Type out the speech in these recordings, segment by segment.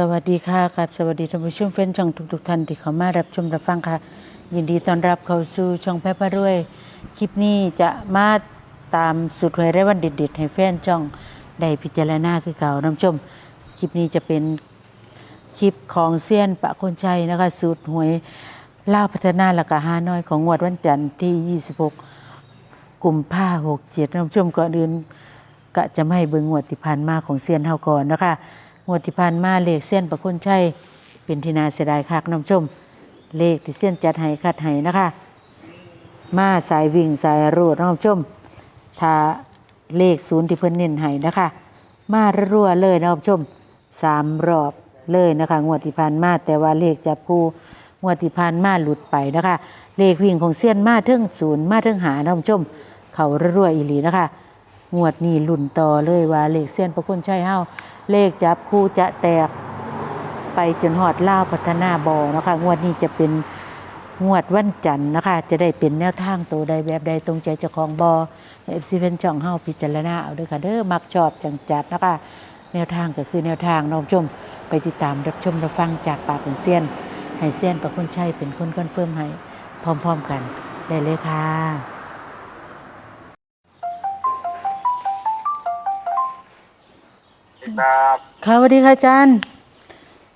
สวัสดีค่ะครับสวัสดีท่านผู้ชมแฟนช่องทุกๆท่านที่เข้ามารับชมรับฟังค่ะ ยินดีต้อนรับเข้าสู่ช่องแพร่พระรวย คลิปนี้จะมาตามสุดหวยรายวันเด็ดๆ ให้แฟนช่องได้พิจารณาคือเก่าน้ำชม คลิปนี้จะเป็นคลิปของเซียนปะคนชัยนะคะสูตรหวยล่าพัฒนาและกะฮาน้อยของงวดวันจันทร์ที่ 26กลุ่มผ้าหกเจ็ดน้ำชมก่อนอื่นก็จะไม่เบิ่งงวดที่ผ่านมาของเซียนเฮาก่อนนะคะ งวดที่ผ่านมาเลขเซียนประคุณชัยเป็นทีนาเสียดายคักน้ำชม เลขที่เซียนจัดให้คัดให้นะคะ มาสายวิ่งสายรูดน้ำชมถ้าเลขศูนย์ที่เพิ่นเน้นให้นะคะ มารัวเลยน้ำชมสามรอบเลยนะคะงวดที่ผ่านมาแต่ว่าเลขจับคู่งวดที่ผ่านมาหลุดไปนะคะ เลขวิ่งของเซียนมาเทิงศูนย์มาเทิงหาน้ำชม เขารัวอีหลีนะคะงวดนี้ลุ่นต่อเลยว่าเลขเส้นประคุณชัยเฮา เลขจับคู่จะแตกไปจนหอดล่าพัฒนาบอนะคะ งวดนี้จะเป็นงวดวันจันทร์นะคะ จะได้เป็นแนวทางตัวใดแบบใดตรงใจเจ้าของบอเอฟซีเฟนช่องเฮาพิจารณาเอาด้วยค่ะเด้อมักชอบจังจัดนะคะ แนวทางก็คือแนวทางน้องชม ไปติดตามรับชมรับฟังจากปากของเซียนให้เซียนประคุณชัยเป็นคนคอนเฟิร์มให้พร้อม ๆ กันได้เลยค่ะ ครับค่ะสวัสดีค่ะอาจารย์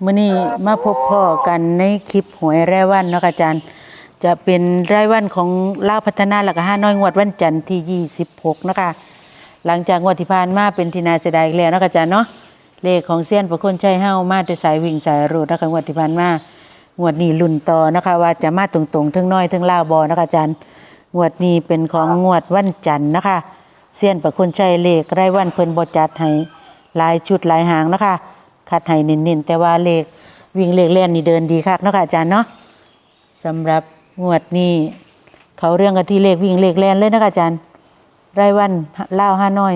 มื่อนี้มาพบพ่อกันในคลิปหวยรายวันเนาะค่ะอาจารย์ จะเป็นรายวันของลาวพัฒนาหลักห้าน้อยงวดวันจันทร์ที่ 26นะคะ หลังจากงวดที่ผ่านมาเป็นที่นาเสียดายอีกแล้วเนาะค่ะอาจารย์เนาะเลขของเซียนประคนชัยเฮามาแต่สายวิ่งสายรูดนะคะงวดที่ผ่านมางวดนี้ลุ่นต่อนะคะว่าจะมาตรงๆทั้งน้อยทั้งลาวบอนะคะอาจารย์งวดนี้เป็นของงวดวันจันทร์นะคะ เซียนประคนชัยเลขรายวันเพิ่นบ่จัดให้ หลายชุดหลายหางนะคะคัดให้เน้นๆแต่ว่าเลขวิ่งเลขเล่นนี่เดินดีคักเนาะค่ะอาจารย์เนาะสำหรับงวดนี้เขาเรื่องกันที่เลขวิ่งเลขเล่นเลยนะคะอาจารย์รายวันเล่าวห้าน้อย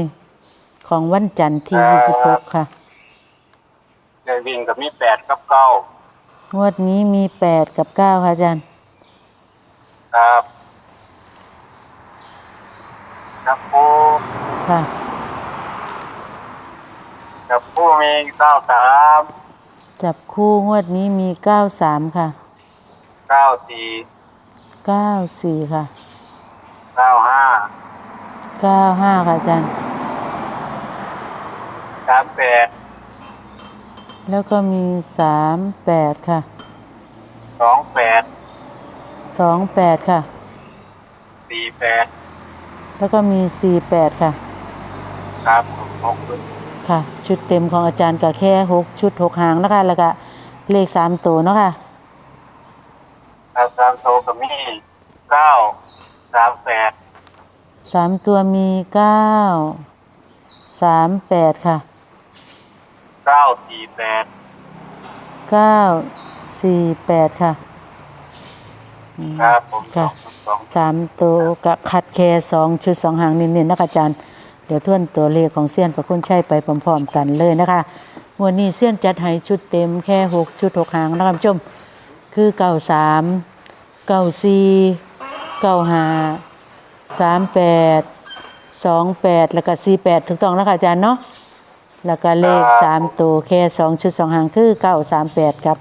ของวันจันทร์ที่26ค่ะเดินวิ่งกับมีแปดกับเก้างวดนี้มี8กับ9ค่ะอาจารย์ครับกับผู้ค่ะ กับผู้มีเก้าสามจับคู่งวดนี้มี93ค่ะเก้าสี่94ค่ะเก้าห้า95ค่ะอาจารย์สามแปดแล้วก็มี38ค่ะสองแปด28ค่ะ สี่แปดแล้วก็มี48ค่ะ ครับหกชุดค่ะ ชุดเต็มของอาจารย์ก็แค่6ชุด6หางนะคะ แล้วก็เลข3ตัวเนาะค่ะครับสามโตกับมีเก้าสามแปด3ตัวมี9 38ค่ะเก้าสี่แปด9 48ค่ะอืมครับผมค่ะสองสามตัวกับคัดแค่สองชุดสองหางเน้นๆนะคะอาจารย์ เดี๋ยวทวนตัวเลขของเซียนประคุณชัยไปพร้อมๆกันเลยนะคะวันนี้เซียนจัดให้ชุดเต็มแค่หกชุดหกหางนะคุณผู้ชม คือเก้าสามเก้าสี่เก้าห้าสามแปดสองแปดแล้วก็สี่แปดถูกต้องนะคะอาจารย์เนาะแล้วก็เลขสามตัวแค่สองชุดสองหางคือเก้าสามแปดกับ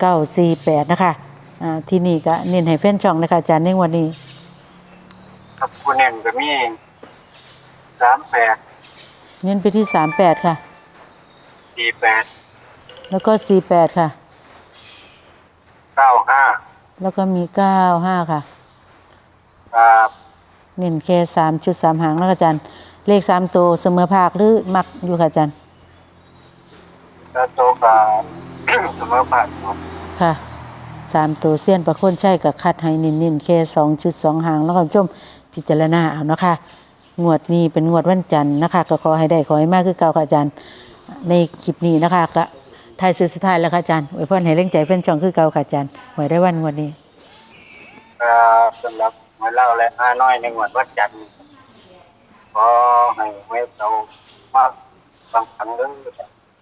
เก้าสี่แปดนะคะที่นี่ก็เน้นให้แฟนช่องนะคะอาจารย์ในวันนี้กับผู้เน่นกับมี สามแปดเน้นไปที่สามแปดค่ะ สี่แปดแล้วก็สี่แปดค่ะ เก้าห้าแล้วก็มีเก้าห้าค่ะ ครับเน้นแค่สามชุดสามหางแล้วค่ะอาจารย์ เลขสามตัวเสมอภาคหรือมักอยู่ค่ะอาจารย์ แล้วโตกับเสมอผ่านครับค่ะสามตัวเสี้ยนประโคนใช่กับคัดให้นินนินๆแค่สองชุดสองหางแล้วก็ชมพิจารณาเอาเนาะค่ะ งวดนี้เป็นงวดวันจันทร์นะคะ ก็ขอให้ได้ขอให้มากคือเก่าค่ะอาจารย์ ในคลิปนี้นะคะก็ท้ายสุดสุดท้ายแล้วค่ะอาจารย์ไว้พ่อให้เร่งใจเพื่อนช่องคือเก่าค่ะอาจารย์ไว้ได้วันงวดนี้ครับสำหรับหวยเล่าและห้าน้อยในงวดวัดจันทร์ขอให้หวยเรามากบางครั้งเรื่อง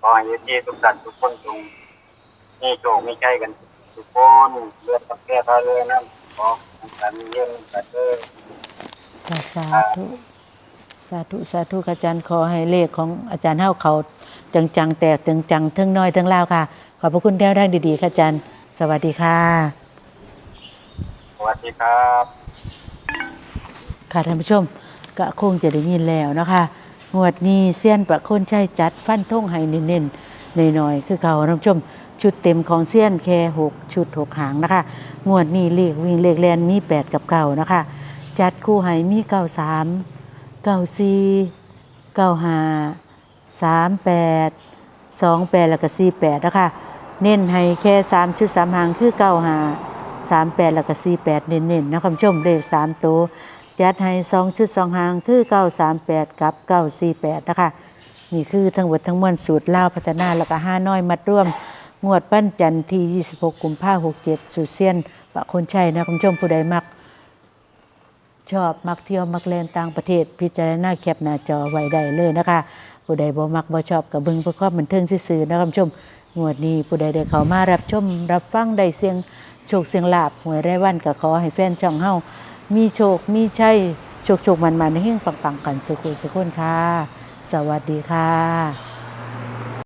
ขอให้ที่ทุกท่านทุกคนจงมีโชคมีใจกันทุกคนเรื่องกับแก้พาเรื่องนั้นขอให้การเยี่ยมกันเด้อค่ะสาธุ สาธุสาธุค่ะอาจารย์ขอให้เลขของอาจารย์เฮาเขาจังๆ แต่จังจังๆเทั้งน้อยเทั้งลาวค่ะ ขอบพระคุณแนวทางดีๆค่ะอาจารย์ สวัสดีค่ะ สวัสดีครับ ค่ะท่านผู้ชมก็คงจะได้ยินแล้วนะคะงวดนี้เซียนประโคนชัยจัดฟันทงให้เน้นๆหน่อยๆคือเขาท่านผู้ชม ชุดเต็มของเซียนแค่6ชุด6หางนะคะงวดนี้เลขวิ่งเลขแลนมี8กับเก่านะคะ จัดคู่ให้มี เก้าสี่เก้าห้าสามแปดสองแปดแล้วก็สี่แปดนะคะเน้นให้แค่สามชุดสามหางคือเก้าห้าสามแปดแล้วก็สี่แปดเน้นๆนะคุณผู้ชมเลขสามตัวจัดให้สองชุดสองหางคือเก้าสามแปดกับเก้าสี่แปดนะคะนี่คือทั้งหมดทั้งมวลสูตรเล่าพัฒนาแล้วก็ห้าน้อยมัดร่วม งวดปั้นจันทียี่สิบหกกุมภาพันธ์67 สุเซียน ปะคนชัยนะคุณผู้ชมผู้ใดมาก ชอบมักเที่ยวมักเล่นต่างประเทศ พิจารณาแคปหน้าจอไว้ได้เลยนะคะ ผู้ใดบ่มักบ่ชอบกับเบิ่งเพื่อความบันเทิงซื่อๆนะคุณผู้ชมงวดนี้ผู้ใดได้เข้ามารับชมรับฟังได้เสียงโชคเสียงลาบหวยไร้วันก็ขอให้แฟนช่องเฮามีโชคมีชัยโชคโชคมันๆในเฮงปังๆกันสุขุสุขคนค่ะ สวัสดีค่ะ